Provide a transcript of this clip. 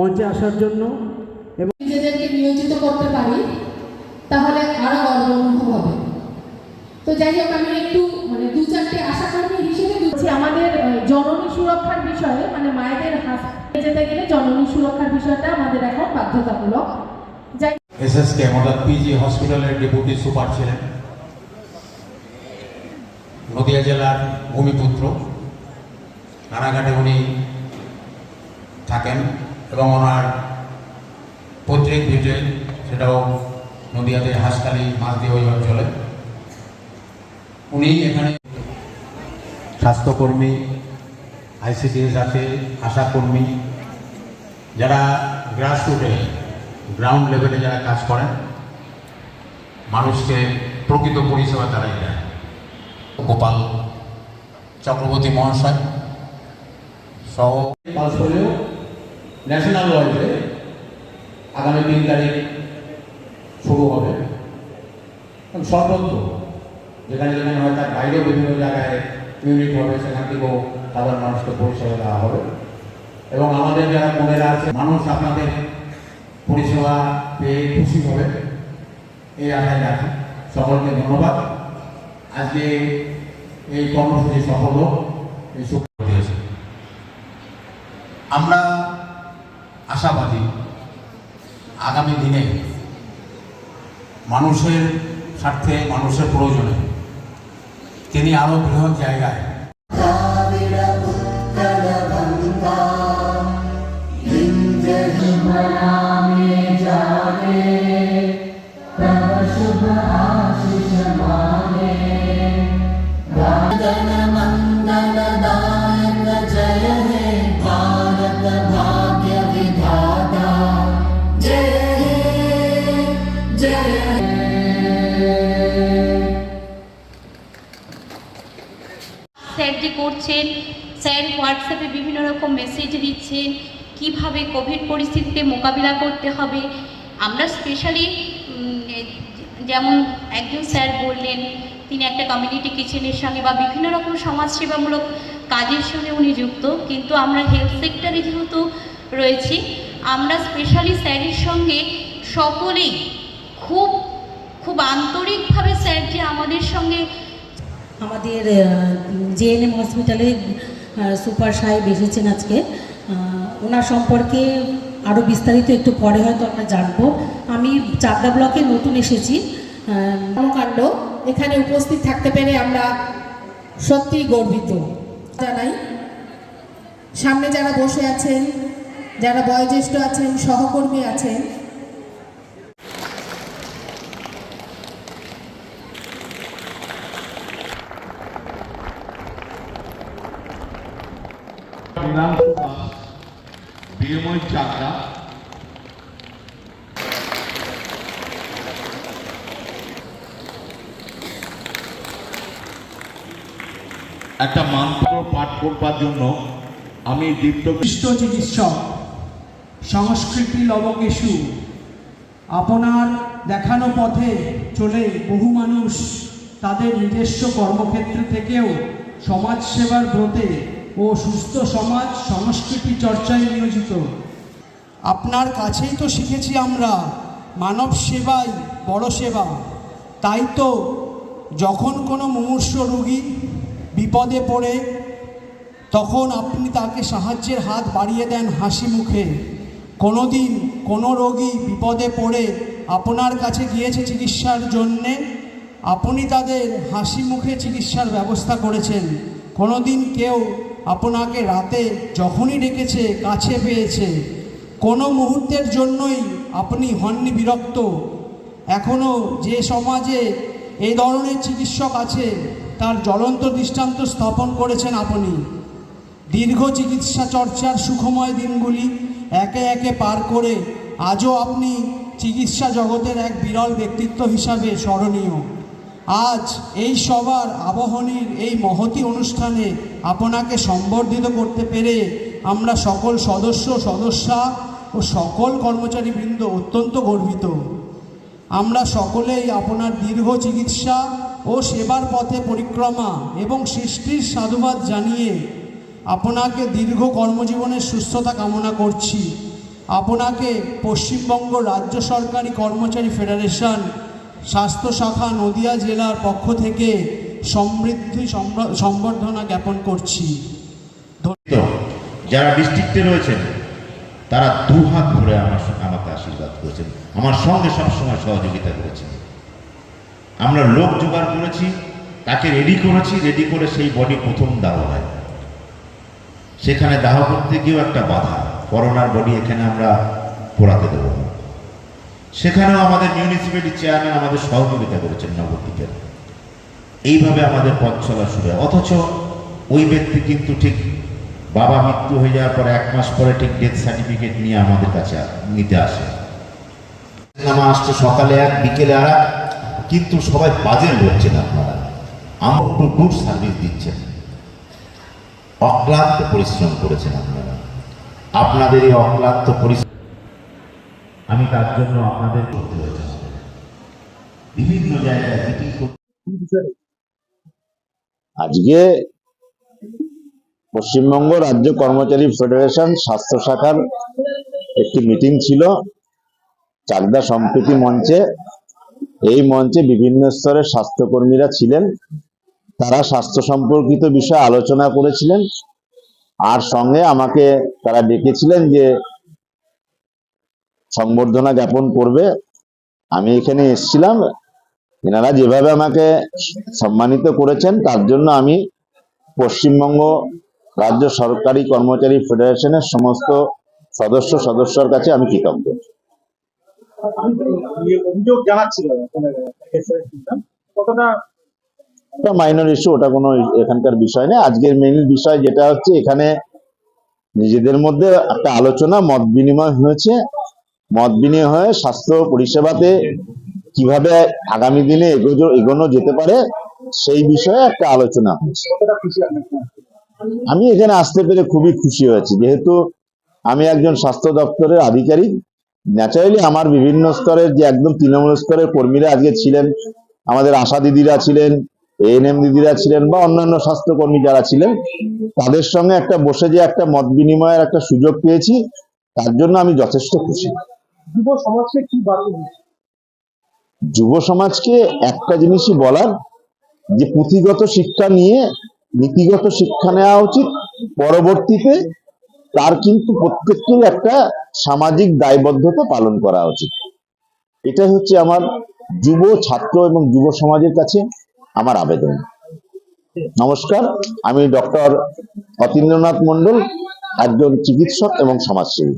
মঞ্চে আসার জন্য এবং নিজেদেরকে নিয়োজিত করতে পারি তাহলে আরও গর্ব অনুভব হবে। তো যাই হোক আমি একটু মানে দু চারটে আশা কর্মী হিসেবে বলছি আমাদের জননী সুরক্ষার বিষয়ে মানে মায়েদের হাসপাতালে যেতে গেলে জননী সুরক্ষার বিষয়টা আমাদের এখন বাধ্যতামূলক। যাই এসএসকে অর্থাৎ পিজি হসপিটালের ডেপুটি সুপার ছিলেন। নদিয়া জেলার ভূমিপুত্র। রানাঘাটে উনি থাকেন। এবং ওনার পৈতৃক ভিটে সেটাও নদিয়াতে হাসখালি মাঝদি ওই অঞ্চলে। উনি এখানে স্বাস্থ্যকর্মী আইসিডিএস আছে, আশাকর্মী, যারা গ্রাসরুটে গ্রাউন্ড লেভেলে যারা কাজ করেন, মানুষকে প্রকৃত পরিষেবা তারাই দেয়। গোপাল চক্রবর্তী মহাশয় সহ ন্যাশনাল ওয়াইডে আগামী তিন তারিখ শুরু হবে। সর্বত্র যেখানে যেখানে হয় তার বাইরেও বিভিন্ন জায়গায় ইউনিট হবে সেখান থেকেও সাধারণ মানুষকে পরিষেবা দেওয়া হবে। এবং আমাদের যারা বোনেরা আছে, মানুষ আপনাদের পরিষেবা পেয়ে খুশি হবে। এই আশায় রাখি। সকলকে ধন্যবাদ। আজকে এই কর্মসূচি সফল হোক। এই আমরা আশাবাদী আগামী দিনে মানুষের স্বার্থে মানুষের প্রয়োজনে তিনি আরও বৃহৎ জায়গায় যে করছেন, স্যার হোয়াটসঅ্যাপে বিভিন্ন রকম মেসেজ দিচ্ছেন, কীভাবে কোভিড পরিস্থিতিতে মোকাবিলা করতে হবে। আমরা স্পেশালি যেমন একজন স্যার বললেন, তিনি একটা কমিউনিটি কিচেনের সঙ্গে বা বিভিন্ন রকম সমাজসেবামূলক কাজের সঙ্গে উনি যুক্ত, কিন্তু আমরা হেলথ সেক্টরে যেহেতু রয়েছি, আমরা স্পেশালি স্যারের সঙ্গে সকলেই খুব খুব আন্তরিকভাবে স্যার যে আমাদের সঙ্গে আমাদের জে জেএনএম হসপিটালে আহ, সুপার সাহেব এসেছেন আজকে। ওনার সম্পর্কে আরও বিস্তারিত একটু পরে হয়তো আমরা জানব। আমি চাকদা ব্লকে নতুন এসেছি। কর্মকাণ্ড এখানে উপস্থিত থাকতে পেরে আমরা সত্যিই গর্বিত। জানাই সামনে যারা বসে আছেন যারা বয়োজ্যেষ্ঠ আছেন সহকর্মী আছেন একটা মন্ত্র পাঠ করবার জন্য আমি দীপ্ত বিশিষ্ট চিকিৎসক সংস্কৃতি লবকেশু আপনার দেখানো পথে চলে বহু মানুষ তাদের নিজস্ব কর্মক্ষেত্র থেকেও সমাজসেবার ব্রতে ও সুস্থ সমাজ সংস্কৃতি চর্চায় নিয়োজিত। আপনার কাছেই তো শিখেছি আমরা মানব সেবাই বড় সেবা। তাই তো যখন কোনো মুমূর্ষ রোগী বিপদে পড়ে, তখন আপনি তাকে সাহায্যের হাত বাড়িয়ে দেন হাসি মুখে। কোনো দিন কোনো রোগী বিপদে পড়ে আপনার কাছে গিয়েছে চিকিৎসার জন্যে, আপনি তাদের হাসি মুখে চিকিৎসার ব্যবস্থা করেছেন। কোনো দিন কেউ আপনাকে রাতে যখনই ডেকেছে, কাছে পেয়েছে। কোনো মুহূর্তের জন্যই আপনি হননি বিরক্ত। এখনও যে সমাজে এই ধরনের চিকিৎসক আছে, তার জ্বলন্ত দৃষ্টান্ত স্থাপন করেছেন আপনি। দীর্ঘ চিকিৎসা চর্চার সুখময় দিনগুলি একে একে পার করে আজও আপনি চিকিৎসা জগতের এক বিরল ব্যক্তিত্ব হিসাবে স্মরণীয়। আজ এই সবার আবহনীর এই মহতি অনুষ্ঠানে আপনাকে সম্বর্ধিত করতে পেরে আমরা সকল সদস্য, সদস্যা ও সকল কর্মচারীবৃন্দ অত্যন্ত গর্বিত। আমরা সকলেই আপনার দীর্ঘ চিকিৎসা ও সেবার পথে পরিক্রমা এবং সৃষ্টির সাধুবাদ জানিয়ে আপনাকে দীর্ঘ কর্মজীবনের সুস্থতা কামনা করছি। আপনাকে পশ্চিমবঙ্গ রাজ্য সরকারি কর্মচারী ফেডারেশন স্বাস্থ্য শাখা নদিয়া জেলার পক্ষ থেকে সমৃদ্ধি সম্বর্ধনা জ্ঞাপন করছি। যারা ডিস্ট্রিক্টে রয়েছেন, তারা দু হাত ভরে আমার আমাকে আশীর্বাদ করেছেন। আমার সঙ্গে সবসময় সহযোগিতা করেছেন। আমরা লোক জোগাড় করেছি, তাকে রেডি করেছি রেডি করে সেই বডি প্রথম দাহ হয় সেখানে দাহ করতে গিয়েও একটা বাধা করোনার বডি এখানে আমরা পোড়াতে দেবো না। সেখানেও আমাদের মিউনিসিপ্যালিটি চেয়ারম্যান আমাদের সহযোগিতা করেছেন নবদ্বীপের এইভাবে আমাদের পথ চলা শুরু হয়। অথচ ওই ব্যক্তি কিন্তু ঠিক বাবা মৃত্যু হয়ে যাওয়ার পরে এক মাস পরে ঠিক ডেথ সার্টিফিকেট নিয়ে আমাদের কাছে নিতে আসে। নামা আসছে সকালে এক, বিকেলে আর কিন্তু সবাই বাজে বলছেন আপনারা। আমার একটু গুড সার্ভিস দিচ্ছেন। অক্লান্ত পরিশ্রম করেছেন আপনারা। আপনাদের এই অক্লান্ত পরিশ্রম আমি তার জন্য আপনাদের করতে হয়েছে। বিভিন্ন জায়গায় মিটিং আজকে পশ্চিমবঙ্গ রাজ্য কর্মচারী ফেডারেশন স্বাস্থ্য শাখার একটি মিটিং ছিল, চাকদা সম্প্রীতি মঞ্চে। এই মঞ্চে বিভিন্ন স্তরের স্বাস্থ্যকর্মীরা ছিলেন। তারা স্বাস্থ্য সম্পর্কিত বিষয়ে আলোচনা করেছিলেন। আর সঙ্গে আমাকে তারা ডেকেছিলেন যে সংবর্ধনা জ্ঞাপন করবে। আমি এখানে এসেছিলাম। এনারা যেভাবে আমাকে সম্মানিত করেছেন তার জন্য আমি পশ্চিমবঙ্গ রাজ্য সরকারি কর্মচারী ফেডারেশনের সমস্ত সদস্য সদস্যর কাছে আমি কৃতজ্ঞ। অভিযোগ জানাচ্ছিল কতটা? ওটা মাইনর ইস্যু ওটা কোনো এখানকার বিষয় নেই আজকের মেইন বিষয় যেটা হচ্ছে এখানে নিজেদের মধ্যে একটা আলোচনা মত বিনিময় হয়েছে। মত বিনিময় হয়ে স্বাস্থ্য পরিষেবাতে কীভাবে আগামী দিনে এগোনো যেতে পারে সেই বিষয়ে একটা আলোচনা হয়েছে। আমি এখানে আসতে পেরে খুবই খুশি হয়েছি। যেহেতু আমি একজন স্বাস্থ্য দপ্তরের আধিকারিক ন্যাচারালি আমার বিভিন্ন স্তরের যে একদম তৃণমূল স্তরের কর্মীরা আজকে ছিলেন আমাদের আশা দিদিরা ছিলেন এএনএম দিদিরা ছিলেন বা অন্যান্য স্বাস্থ্যকর্মী যারা ছিলেন তাদের সঙ্গে একটা বসে যে একটা মত বিনিময়ের একটা সুযোগ পেয়েছি তার জন্য আমি যথেষ্ট খুশি। যুব সমাজকে কি বার্তা যুব সমাজকে একটা জিনিসই বলার, যে পুঁথিগত শিক্ষা নিয়ে নীতিগত শিক্ষা নেওয়া উচিত, পরবর্তীতে তার কিন্তু প্রত্যেককেই একটা সামাজিক দায়বদ্ধতা পালন করা উচিত। এটাই হচ্ছে আমার যুব ছাত্র এবং যুব সমাজের কাছে আমার আবেদন। নমস্কার, আমি ডক্টর অতীন্দ্রনাথ মন্ডল একজন চিকিৎসক এবং সমাজসেবী।